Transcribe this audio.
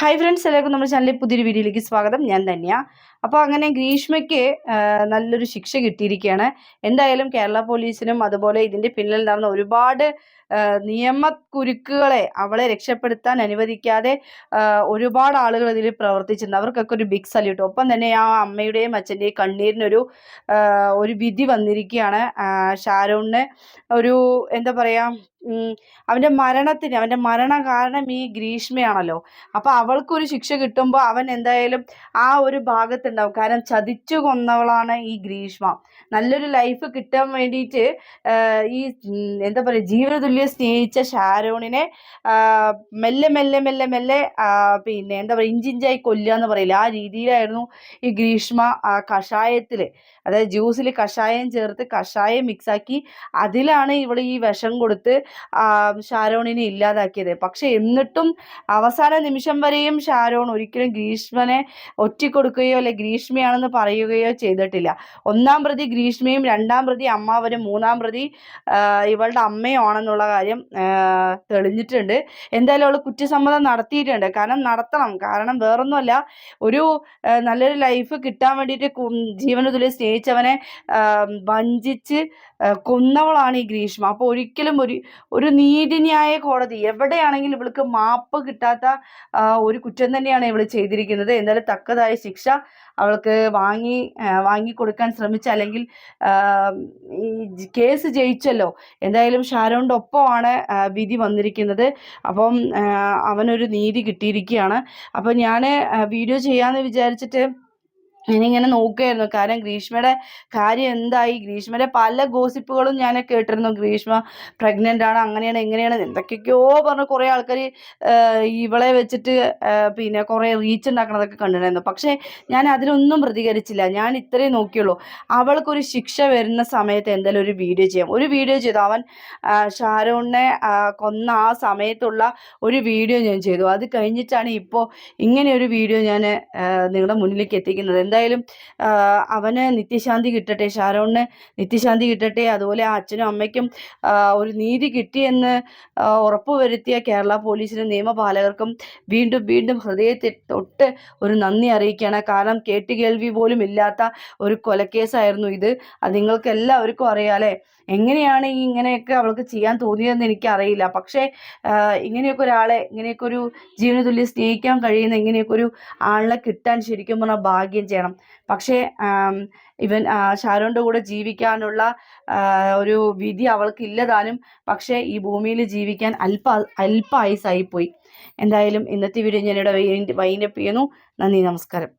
Hi friends എല്ലാവർക്കും നമ്മുടെ ചാനലിൽ പുതിയൊരു വീഡിയോയിലേക്ക് സ്വാഗതം. ഞാൻ തന്നെയാണ് അപ്പോൾ അങ്ങനെ ഗ്രീഷ്മയ്ക്ക് നല്ലൊരു ശിക്ഷ കിട്ടിയിരിക്കുകയാണ് എന്തായാലും കേരള പോലീസിനും അതുപോലെ ഇതിന്റെ പിന്നിൽ നടന്ന ഒരുപാട് നിയമക്കുരുക്കുകളെ അവളെ രക്ഷപ്പെടുത്താൻ അനുവദിക്കാതെ ഒരുപാട് ആളുകൾ ഇതിൽ പ്രവർത്തിച്ചിട്ടുണ്ട്. അവർക്കൊക്കെ ഒരു ബിഗ് സല്യൂട്ട് ഒപ്പം തന്നെ ആ അമ്മയുടെയും അച്ഛന്റെയും കണ്ണീരിനൊരു ഒരു വിധി വന്നിരിക്കുകയാണ്. ഷാരൂണിന് ഒരു എന്താ പറയുക അവന്റെ മരണത്തിന് അവന്റെ മരണ കാരണം ഈ ഗ്രീഷ്മയാണല്ലോ. അപ്പോൾ അവൾക്കൊരു ശിക്ഷ കിട്ടുമ്പോൾ അവൻ എന്തായാലും ആ ഒരു ഭാഗത്തുണ്ടാവും. കാരണം ചതിച്ചു കൊന്നവളാണ് ഈ ഗ്രീഷ്മ. നല്ലൊരു ലൈഫ് കിട്ടാൻ വേണ്ടിയിട്ട് ഈ എന്താ പറയുക ജീവിതതുല്യം സ്നേഹിച്ച ഷാരോണിനെ മെല്ലെ മെല്ലെ മെല്ലെ മെല്ലെ പിന്നെ എന്താ പറയുക ഇഞ്ചിഞ്ചായി കൊല്ലുക എന്ന് പറയില്ല? ആ രീതിയിലായിരുന്നു ഈ ഗ്രീഷ്മ കഷായത്തിൽ അതായത് ജ്യൂസിൽ കഷായം ചേർത്ത് കഷായം മിക്സാക്കി അതിലാണ് ഇവൾ ഈ വിഷം കൊടുത്ത് ഷാരോണിനെ ഇല്ലാതാക്കിയത്. പക്ഷെ എന്നിട്ടും അവസാന നിമിഷം വരെയും ഷാരോൺ ഒരിക്കലും ഗ്രീഷ്മനെ ഒറ്റിക്കൊടുക്കുകയോ അല്ലെ ഗ്രീഷ്മയാണെന്ന് പറയുകയോ ചെയ്തിട്ടില്ല. ഒന്നാം പ്രതി ഗ്രീഷ്മയും രണ്ടാം പ്രതി അമ്മാവനും മൂന്നാം പ്രതി ഇവളുടെ അമ്മയും ആണെന്നുള്ള കാര്യം തെളിഞ്ഞിട്ടുണ്ട്. എന്തായാലും അവൾ കുറ്റസമ്മതം നടത്തിയിട്ടുണ്ട്. കാരണം നടത്തണം. കാരണം വേറൊന്നുമല്ല. ഒരു നല്ലൊരു ലൈഫ് കിട്ടാൻ വേണ്ടിയിട്ട് ജീവനത്തിൽ സ്നേഹിച്ചവനെ വഞ്ചിച്ച് കൊന്നവളാണ് ഈ ഗ്രീഷ്മ. അപ്പോൾ ഒരിക്കലും ഒരു ഒരു നീതിന്യായ കോടതി. എവിടെയാണെങ്കിലും ഇവൾക്ക് മാപ്പ് കിട്ടാത്ത ഒരു കുറ്റം തന്നെയാണ് ഇവൾ ചെയ്തിരിക്കുന്നത്. എന്നാലും തക്കതായ ശിക്ഷ അവൾക്ക് വാങ്ങി വാങ്ങിക്കൊടുക്കാൻ ശ്രമിച്ച അല്ലെങ്കിൽ ഈ കേസ് ജയിച്ചല്ലോ. എന്തായാലും ഷാരോണിന്റെ ഒപ്പമാണ് വിധി വന്നിരിക്കുന്നത്. അപ്പം അവനൊരു നീതി കിട്ടിയിരിക്കുകയാണ്. അപ്പം ഞാൻ വീഡിയോ ചെയ്യാമെന്ന് വിചാരിച്ചിട്ട് ഞാനിങ്ങനെ നോക്കുകയായിരുന്നു. കാരണം ഗ്രീഷ്മയുടെ കാര്യം എന്തായി? ഗ്രീഷ്മയുടെ പല ഗോസിപ്പുകളും ഞാൻ കേട്ടിരുന്നു. ഗ്രീഷ്മ പ്രഗ്നന്റ് ആണ് അങ്ങനെയാണ് എങ്ങനെയാണ് എന്തൊക്കെയൊക്കെയോ പറഞ്ഞ് കുറേ ആൾക്കാർ ഇവളെ വെച്ചിട്ട് പിന്നെ കുറേ റീച്ച് ഉണ്ടാക്കണതൊക്കെ കണ്ടിട്ടുണ്ടായിരുന്നു. പക്ഷേ ഞാൻ അതിലൊന്നും പ്രതികരിച്ചില്ല. ഞാൻ ഇത്രയും നോക്കിയുള്ളൂ. അവൾക്കൊരു ശിക്ഷ വരുന്ന സമയത്ത് എന്തായാലും ഒരു വീഡിയോ ചെയ്യാം. ഒരു വീഡിയോ ചെയ്തു. അവൻ ഷാരോണിനെ കൊന്ന ആ സമയത്തുള്ള ഒരു വീഡിയോ ഞാൻ ചെയ്തു. അത് കഴിഞ്ഞിട്ടാണ് ഇപ്പോൾ ഇങ്ങനെ ഒരു വീഡിയോ ഞാൻ നിങ്ങളുടെ മുന്നിലേക്ക് എത്തിക്കുന്നത്. എന്തായാലും അവന് നിത്യശാന്തി കിട്ടട്ടെ ഷാരോണിന് നിത്യശാന്തി കിട്ടട്ടെ അതുപോലെ ആ അച്ഛനും അമ്മയ്ക്കും ഒരു നീതി കിട്ടിയെന്ന് ഉറപ്പുവരുത്തിയ കേരള പോലീസിനും നിയമപാലകർക്കും വീണ്ടും വീണ്ടും ഹൃദയത്തിൽ തൊട്ട് ഒരു നന്ദി അറിയിക്കുകയാണ്. കാരണം കേട്ടുകേൾവി പോലും ഇല്ലാത്ത ഒരു കൊലക്കേസായിരുന്നു ഇത്. അത് നിങ്ങൾക്ക് എല്ലാവർക്കും അറിയാലേ എങ്ങനെയാണ് ഈ ഇങ്ങനെയൊക്കെ അവൾക്ക് ചെയ്യാൻ തോന്നിയതെന്ന് എനിക്കറിയില്ല. പക്ഷേ ഇങ്ങനെയൊക്കെ ഒരാളെ ഇങ്ങനെയൊക്കെ ഒരു ജീവനതുല്യം സ്നേഹിക്കാൻ കഴിയുന്ന ഇങ്ങനെയൊക്കെ ഒരു ആളിനെ കിട്ടാൻ ശരിക്കും പറഞ്ഞാൽ ഭാഗ്യം പക്ഷേ ഇവൻ ഷാരോണിന്റെ കൂടെ ജീവിക്കാനുള്ള ഒരു വിധി അവൾക്ക് ഇല്ലതാനും പക്ഷേ ഈ ഭൂമിയിൽ ജീവിക്കാൻ അല്പ അല്പ ആയുസായിപ്പോയി എന്തായാലും ഇന്നത്തെ വീഡിയോ ഞാനിവിടെ വൈൻഡപ്പ് ചെയ്യുന്നു. നന്ദി നമസ്കാരം.